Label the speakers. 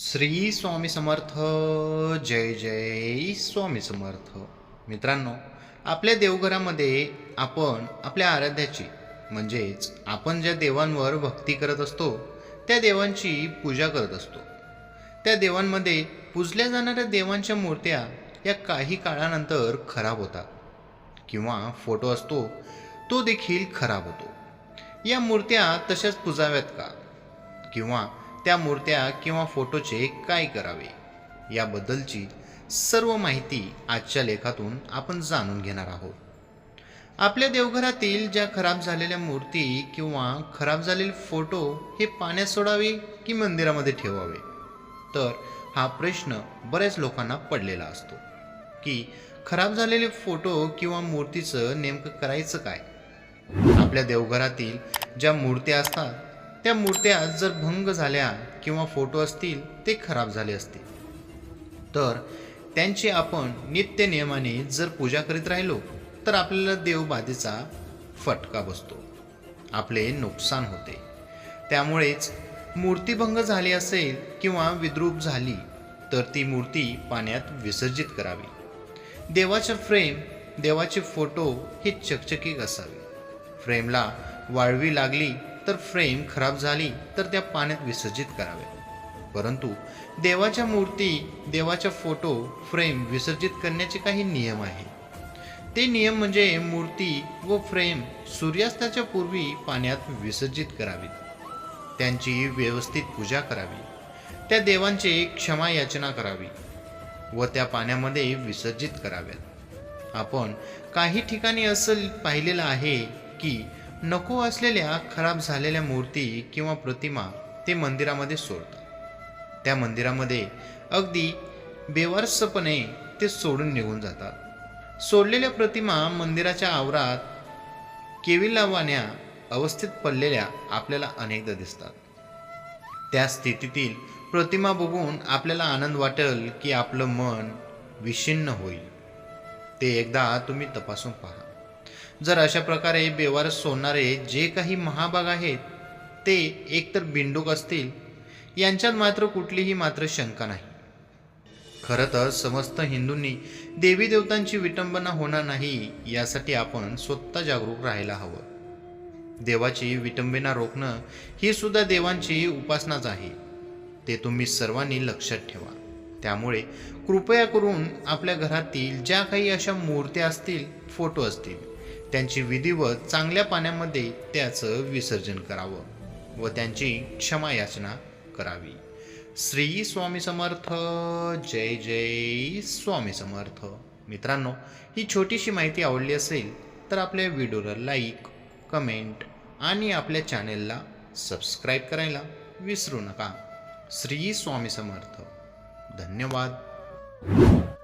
Speaker 1: श्री स्वामी समर्थ जय जय स्वामी समर्थ. मित्रांनो आपल्या देवघरामध्ये आपण आपल्या आराध्याची म्हणजेच आपण ज्या देवांवर भक्ती करत असतो त्या देवांची पूजा करत असतो. त्या देवांमध्ये पूजल्या जाणाऱ्या देवांच्या मूर्त्या या काही काळानंतर खराब होतात. किंवा फोटो असतो तो देखील खराब होतो. या मूर्त्या तशाच पुजाव्यात का? किंवा त्या मूर्त्या किंवा फोटोचे काय करावे? याबद्दलची सर्व माहिती आजच्या लेखातून आपण जाणून घेणार आहोत. आपल्या देवघरातील ज्या खराब झालेल्या मूर्ती किंवा खराब झालेले फोटो हे पाण्यात सोडावे की मंदिरामध्ये ठेवावे? तर हा प्रश्न बऱ्याच लोकांना पडलेला असतो. की खराब झालेले फोटो किंवा मूर्तीचं नेमकं करायचं काय? आपल्या देवघरातील ज्या मूर्त्या असतात त्या मूर्त्या जर भंग झाल्या किंवा फोटो असतील ते खराब झाले असतील तर त्यांची आपण नित्य नियमाने जर पूजा करीत राहिलो तर आपल्याला देवबाधेचा फटका बसतो. आपले नुकसान होते. त्यामुळेच मूर्तीभंग झाली असेल किंवा विद्रूप झाली तर ती मूर्ती पाण्यात विसर्जित करावी. देवाच्या फ्रेम देवाचे फोटो हे चकचकीत असावे. फ्रेमला वाळवी लागली तर फ्रेम खराब झाली तर त्या पाण्यात विसर्जित कराव्या परंतु देवाच्या मूर्ती देवाच्या फोटो फ्रेम विसर्जित करण्याचे काही नियम आहे. ते नियम म्हणजे मूर्ती व फ्रेम सूर्यास्ताच्या पूर्वी पाण्यात विसर्जित करावीत. त्यांची व्यवस्थित पूजा करावी. त्या देवांचे क्षमा याचना करावी व त्या पाण्यामध्ये विसर्जित कराव्यात. आपण काही ठिकाणी असं पाहिलेलं आहे की नको असलेल्या खराब झालेल्या मूर्ती किंवा प्रतिमा ते मंदिरामध्ये सोडतात. त्या मंदिरामध्ये अगदी बेवारसपणे ते सोडून निघून जातात. सोडलेल्या प्रतिमा मंदिराच्या आवरात केविलावान्या अवस्थेत पडलेल्या आपल्याला अनेकदा दिसतात. त्या स्थितीतील प्रतिमा बघून आपल्याला आनंद वाटेल की आपलं मन विषिन्न होईल. ते एकदा तुम्ही तपासून पहा. जर अशा प्रकारे बेवारस सोडणारे जे काही महाभाग आहेत ते एकतर बिंडूक असतील यांच्यात मात्र कुठलीही मात्र शंका नाही. खरं तर समस्त हिंदूंनी देवी देवतांची विटंबना होणार नाही यासाठी आपण स्वतः जागरूक राहायला हवं. देवाची विटंबना रोखणं ही सुद्धा देवांची उपासनाच आहे. ते तुम्ही सर्वांनी लक्षात ठेवा. त्यामुळे कृपया करून आपल्या घरातील ज्या काही अशा मूर्त्या असतील फोटो असतील त्यांची विधिवत चांगल्या पाण्यामध्ये त्याचं विसर्जन करावं व त्यांची क्षमा याचना करावी. श्री स्वामी समर्थ जय जय स्वामी समर्थ. मित्रांनो ही छोटीशी माहिती आवडली असेल तर आपल्या व्हिडिओला लाईक कमेंट आणि आपल्या चॅनेलला सबस्क्राईब करायला विसरू नका. श्री स्वामी समर्थ. धन्यवाद.